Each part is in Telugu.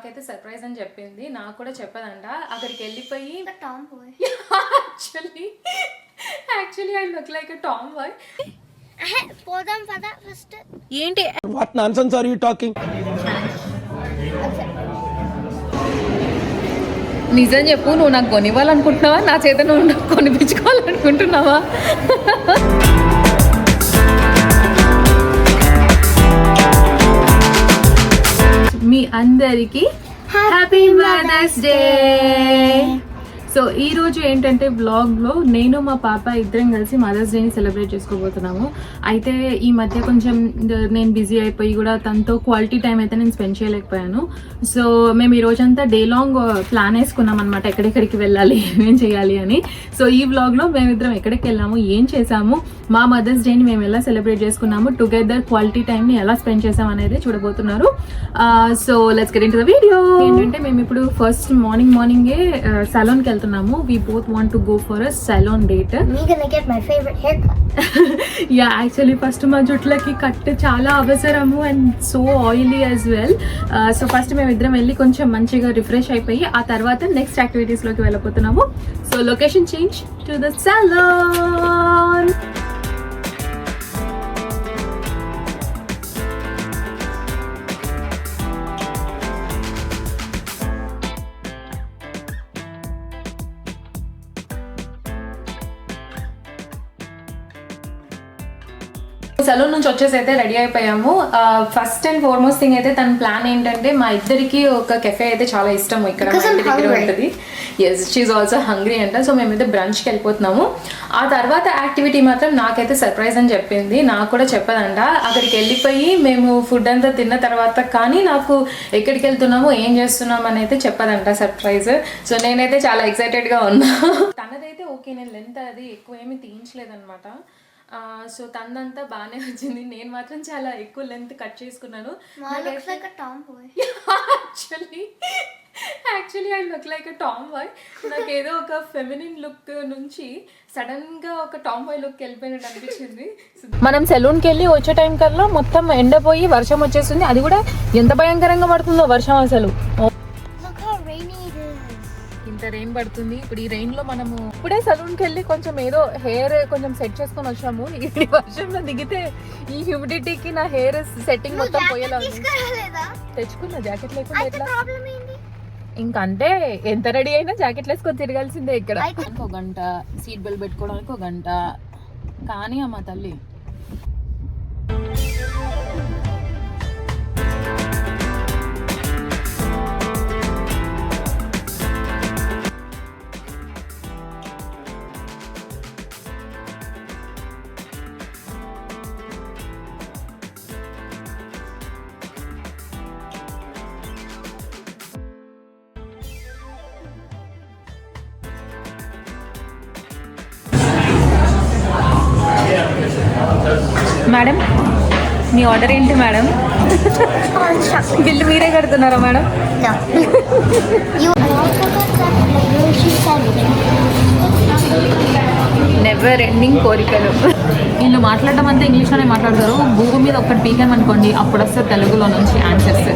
నాకైతే సర్ప్రైజ్ అని చెప్పింది. నాకు కూడా చెప్పదంట. అక్కడికి వెళ్ళిపోయి The tomboy. Actually actually I look like a tomboy పోదాం పదా ఫస్ట్ ఏంటి? What nonsense are you talking? నిజం చెప్పు నువ్వు నాకు కొనివ్వాలనుకుంటున్నావా? నా చేత నువ్వు నాకు కొనిపించుకోవాలనుకుంటున్నావా? మీ అందరికి హ్యాపీ మదర్స్ డే సో ఈ రోజు ఏంటంటే బ్లాగ్లో నేను మా పాప ఇద్దరం కలిసి మదర్స్ డేని సెలబ్రేట్ చేసుకోబోతున్నాము. అయితే ఈ మధ్య కొంచెం నేను బిజీ అయిపోయి కూడా తనతో క్వాలిటీ టైం అయితే నేను స్పెండ్ చేయలేకపోయాను. సో మేము ఈ రోజంతా డే లాంగ్ ప్లాన్ వేసుకున్నాం అనమాట ఎక్కడెక్కడికి వెళ్ళాలి ఏం చేయాలి అని. సో ఈ బ్లాగ్లో మేమిద్దరం ఎక్కడికి వెళ్ళాము ఏం చేసాము మా మదర్స్ డేని మేము ఎలా సెలబ్రేట్ చేసుకున్నాము టుగెదర్ క్వాలిటీ టైం ని ఎలా స్పెండ్ చేసాం అనేది చూడబోతున్నారు. So let's get into the video ఏంటంటే మేము ఇప్పుడు ఫస్ట్ మార్నింగ్ మార్నింగే సలోన్కి వెళ్తున్నాము. We both want to go for a salon date. Yeah actually first మా జుట్లకి కట్ చాలా అవసరము and so oily as well so first మేము ఇద్దరం వెళ్ళి కొంచెం మంచిగా రిఫ్రెష్ అయిపోయి ఆ తర్వాత నెక్స్ట్ యాక్టివిటీస్లోకి వెళ్ళిపోతున్నాము so location change to the salon salon నుంచి వచ్చేసి అయితే రెడీ అయిపోయాము. ఫస్ట్ అండ్ ఫార్మోస్ట్ థింగ్ అయితే తన ప్లాన్ ఏంటంటే మా ఇద్దరికి ఒక కెఫే అయితే చాలా ఇష్టం ఇక్కడ దగ్గర. ఉంటుంది. ఎస్ షీఈ్ ఆల్సో హంగ్రీ అంట. సో మేమైతే బ్రంచ్కి వెళ్ళిపోతున్నాము. ఆ తర్వాత యాక్టివిటీ మాత్రం నాకైతే సర్ప్రైజ్ అని చెప్పింది. నాకు కూడా చెప్పదంట. అక్కడికి వెళ్ళిపోయి మేము ఫుడ్ అంతా తిన్న తర్వాత కానీ నాకు ఎక్కడికి వెళ్తున్నాము ఏం చేస్తున్నాం అని అయితే చెప్పదంట సర్ప్రైజ్ సో నేనైతే చాలా ఎక్సైటెడ్గా ఉన్నా. తనదైతే ఓకే నేను లెంత్ అది ఎక్కువ ఏమీ తీయించలేదన్నమాట. సో తనదంతా బాగానే వచ్చింది. నేను మాత్రం చాలా ఎక్కువ లెంత్ కట్ చేసుకున్నాను. Actually actually I look like a tomboy నాకు ఏదో ఒక ఫెమినిన్ లుక్ నుంచి సడన్గా ఒక టామ్ బాయ్ లుక్ వెళ్ళిపోయినట్టు అనిపించింది. మనం సెలూన్కి వెళ్ళి వచ్చే టైం కల్లా మొత్తం ఎండపోయి వర్షం వచ్చేస్తుంది. అది కూడా ఎంత భయంకరంగా పడుతుందో వర్షం అసలు. ఇంత రెయిన్ పడుతుంది. ఇప్పుడు ఈ రెయిన్లో మనము ఇప్పుడే సలూన్కి వెళ్ళి కొంచెం ఏదో హెయిర్ కొంచెం సెట్ చేసుకొని వచ్చాము ఈ వర్షంలో దిగితే ఈ హ్యూమిడిటీకి నా హెయిర్ సెట్టింగ్ మొత్తం పోయేలా ఉంది? తెచ్చుకున్నా జాకెట్ లేకుండా ఎట్లా? ఇంకంటే ఎంత రెడీ అయినా జాకెట్ వేసుకొని తిరగాల్సిందే ఇక్కడ. ఒక గంట సీట్ బెల్ట్ పెట్టుకోవడానికి ఒక గంట. కానీ అమ్మ తల్లి మేడం మీ ఆర్డర్ ఏంటి మేడం బిల్లు మీరే కడుతున్నారా మేడం. నెవర్ ఎండింగ్ కోరికలు. వీళ్ళు మాట్లాడడం అంతా ఇంగ్లీష్లోనే మాట్లాడతారు. భూమి మీద ఒక్కటి పీకామనుకోండి అప్పుడు వస్తే తెలుగులో నుంచి ఆన్సర్స్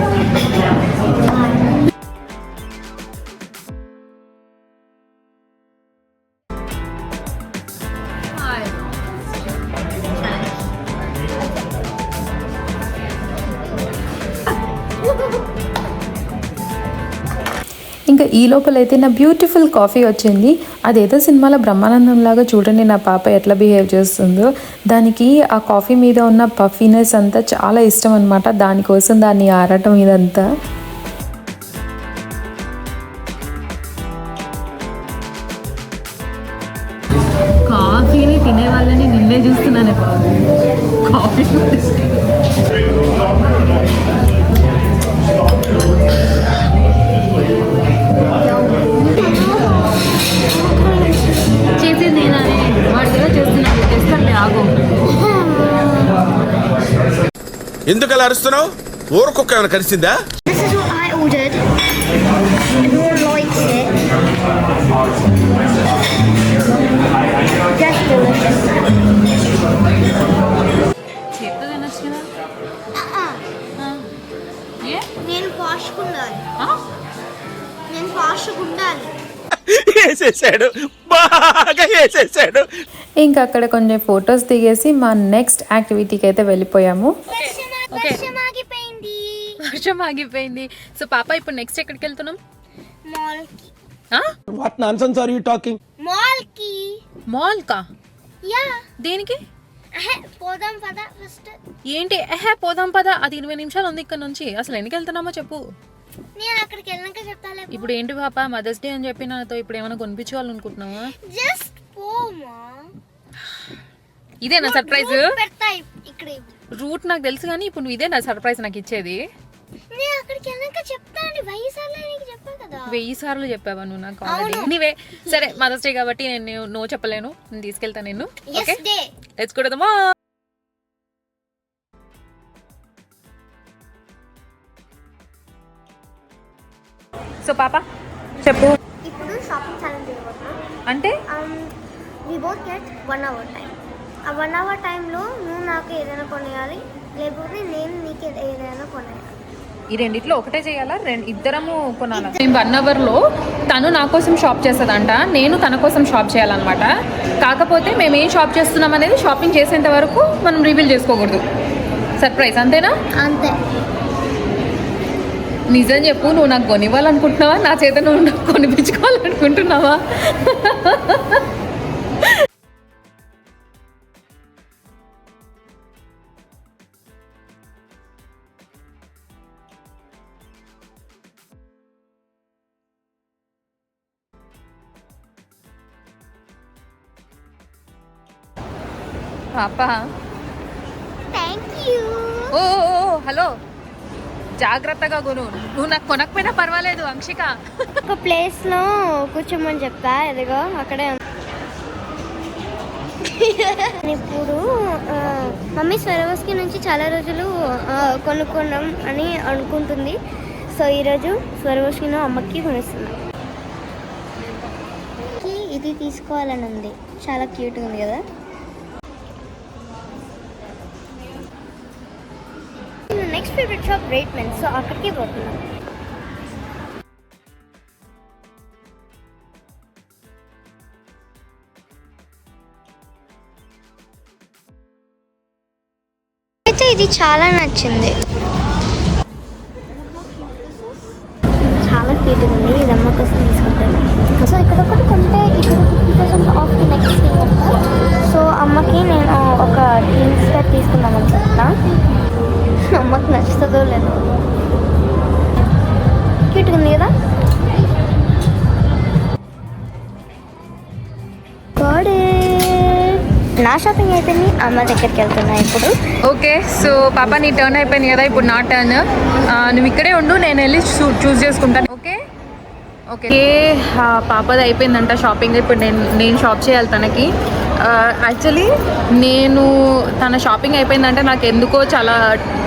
ఇంకా ఈ లోపలైతే నా బ్యూటిఫుల్ కాఫీ వచ్చింది. అదేదో సినిమాలో బ్రహ్మానందం లాగా చూడండి నా పాప ఎట్లా బిహేవ్ చేస్తుందో. దానికి ఆ కాఫీ మీద ఉన్న పఫీనెస్ అంతా చాలా ఇష్టం అనమాట దానికోసం దాన్ని ఆరటం ఇదంతా. కాఫీని తినే వాళ్ళని నిన్నే చూస్తున్నాను. కాఫీ ఎందుకు అలా అరుస్తున్నావు? ఊరకొక్క ఏమైనా కలిసిందా? ఇంకా అక్కడ కొంచెం ఫొటోస్ దిగేసి మా నెక్స్ట్ యాక్టివిటీకి అయితే వెళ్ళిపోయాము. వర్షం ఆగిపోయింది సో పాప ఇప్పుడు నెక్స్ట్ ఎక్కడికి వెళ్తున్నాం మాల్కి talking? మాల్కి మాల్ కా యా దేనికి? అహే పోదాం పద ఫస్ట్ ఏంటి? ఎహే పోదాం పద. అది ఇరవై నిమిషాలు ఉంది ఇక్కడ నుంచి. అసలు ఎన్నికి వెళ్తున్నామో చెప్పు. నేను అక్కడికి వెళ్ళాక చెప్తాలే ఇప్పుడు ఏంటి పాప? మదర్స్ డే అని చెప్పి నాతో ఇప్పుడు ఏమైనా కొనిపించుకోవాలనుకుంటున్నావా జస్ట్ పోమా ఇదేనా సర్ప్రైజ్ పెడతా ఇక్కడ. రూట్ నాకు తెలుసు కానీ ఇప్పుడు నువ్వు ఇదేనా సర్ప్రైజ్ నాకు ఇచ్చేది? నేను అక్కడికి వెళ్ళాక చెప్తాను వెయ్యి సార్లు నీకు చెప్పాను కదా. వెయ్యి సార్లు చెప్పావా నువ్వు? నాకు ఆల్రెడీ నీవే సరే మదర్స్ డే కాబట్టి నేను నో చెప్పలేను. నేను తీసుకెళ్తాను నిన్ను. ఓకే సో పాప చెప్పు. ఇప్పుడు షాపింగ్ ఛాలెంజ్ అంటే? We both get one hour time ఆ వన్ అవర్ టైంలో నువ్వు నాకు ఏదైనా కొనేయాలి లేకపోతే నేను నీకు ఏదైనా కొనేయాలి. ఈ రెండిట్లో ఒకటే చేయాలా? రెండు ఇద్దరము కొనాలా? వన్ అవర్లో తను నా కోసం షాప్ చేస్తుందంట నేను తన కోసం షాప్ చేయాలన్నమాట. కాకపోతే మేము ఏం షాప్ చేస్తున్నాం అనేది షాపింగ్ చేసేంత వరకు మనం రివీల్ చేసుకోకూడదు. సర్ప్రైజ్ అంతేనా? అంతే. నిజం చెప్పు నువ్వు నాకు కొనివ్వాలనుకుంటున్నావా? నా చేత నువ్వు నాకు కొనిపించుకోవాలనుకుంటున్నావా? పాప. Thank you oh hello. జాగ్రత్తగా కొను నువ్వు నాకు కొనకపోయినా పర్వాలేదు అంశిక. ఒక ప్లేస్లో కూర్చోమని చెప్పా ఎదిగో అక్కడే. ఇప్పుడు మమ్మీ స్వరవస్కి నుంచి చాలా రోజులు కొనుక్కున్నాం అని అనుకుంటుంది. సో ఈరోజు స్వరవస్కిను అమ్మకి కొనిస్తున్నాం ఇది తీసుకోవాలని ఉంది. చాలా క్యూట్గా ఉంది కదా? ఫేవరెట్ షాప్ రేట్మెంట్ సో అక్కడికి పోతున్నాం. అయితే ఇది చాలా నచ్చింది. చాలా క్యూట్ ఉంది. ఇది అమ్మ కోసం నా షాపింగ్ అయిపోయింది అమ్మ దగ్గరికి వెళ్తున్నా ఇప్పుడు. ఓకే సో పాప నీ టర్న్ అయిపోయింది కదా ఇప్పుడు నా టర్న్. నువ్వు ఇక్కడే ఉండు నేను వెళ్ళి చూస్ చేసుకుంటాను ఓకే? ఓకే. పాపది అయిపోయిందంట షాపింగ్ ఇప్పుడు నేను నేను షాప్ చేయాలి తనకి. యాక్చువల్లీ నేను తన షాపింగ్ అయిపోయిందంటే నాకు ఎందుకో చాలా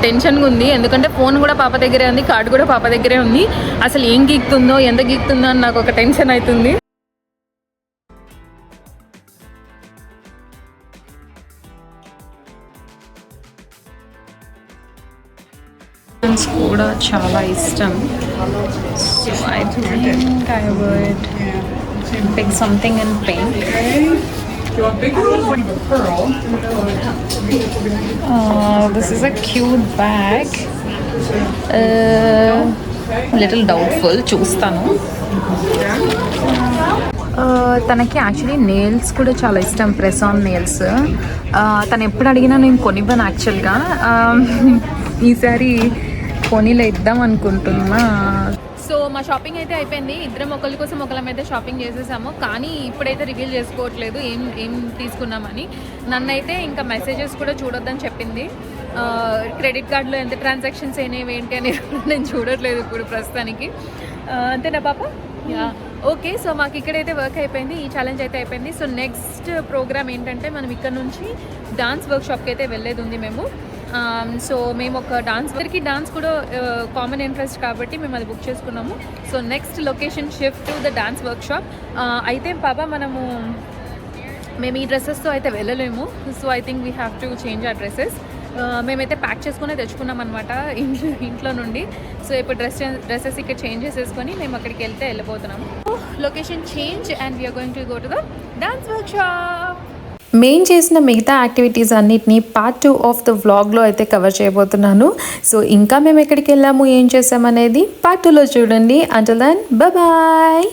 టెన్షన్గా ఉంది. ఎందుకంటే ఫోన్ కూడా పాప దగ్గరే ఉంది కార్డు కూడా పాప దగ్గరే ఉంది. అసలు ఏం గీక్తుందో ఎంత గీక్తుందో అని నాకు ఒక టెన్షన్ అవుతుంది. కూడా చాలా ఇష్టం. So I think I would pick something in paint this is a cute bag little doubtful చూస్తాను. Uh, తనకి యాక్చువల్లీ నెయిల్స్ కూడా చాలా ఇష్టం. ప్రెస్ ఆన్ నెయిల్స్ తను ఎప్పుడు అడిగినా నేను కొనివ్వను యాక్చువల్గా um, ఈసారి కొనిలో ఇద్దాం అనుకుంటున్నా. సో మా షాపింగ్ అయితే అయిపోయింది. ఇద్దరం ఒకరి కోసం ఒకళ్ళం అయితే షాపింగ్ చేసేసాము. కానీ ఇప్పుడైతే రివీల్ చేసుకోవట్లేదు. ఏం ఏం తీసుకున్నామని. నన్నైతే ఇంకా మెసేజెస్ కూడా చూడొద్దని చెప్పింది. క్రెడిట్ కార్డులో ఎంత ట్రాన్సాక్షన్స్ అయినాయి ఏంటి అనేది నేను చూడట్లేదు ఇప్పుడు ప్రస్తుతానికి. అంతేనా పాప? యా. ఓకే సో మాకు ఇక్కడైతే వర్క్ అయిపోయింది. ఈ ఛాలెంజ్ అయితే అయిపోయింది. సో నెక్స్ట్ ప్రోగ్రామ్ ఏంటంటే మనం ఇక్కడ నుంచి డాన్స్ వర్క్షాప్కి అయితే వెళ్ళేది ఉంది మేము. Um, సో మేము ఒక డాన్స్ వరకు డాన్స్ కూడా uh, కామన్ ఇంట్రెస్ట్ కాబట్టి మేము అది బుక్ చేసుకున్నాము. So next location shift to the dance workshop అయితే పాప మనము మేము ఈ డ్రెస్సెస్తో అయితే వెళ్ళలేము. So I think we have to change ఆ డ్రెస్సెస్ మేమైతే ప్యాక్ చేసుకునే తెచ్చుకున్నాం అనమాట ఇంట్లో ఇంట్లో నుండి. సో ఇప్పుడు డ్రెస్ డ్రెస్సెస్ ఇక్కడ చేంజ్ చేసేసుకొని మేము అక్కడికి వెళ్తే వెళ్ళిపోతున్నాము location change and we're going to go to the dance workshop main చేసిన మిగతా యాక్టివిటీస్ అన్నిటిని పార్ట్ టూ ఆఫ్ ద వ్లాగ్లో అయితే కవర్ చేయబోతున్నాను. సో ఇంకా మేము ఎక్కడికి వెళ్ళాము ఏం చేసామనేది పార్ట్ టూలో చూడండి. Until then bye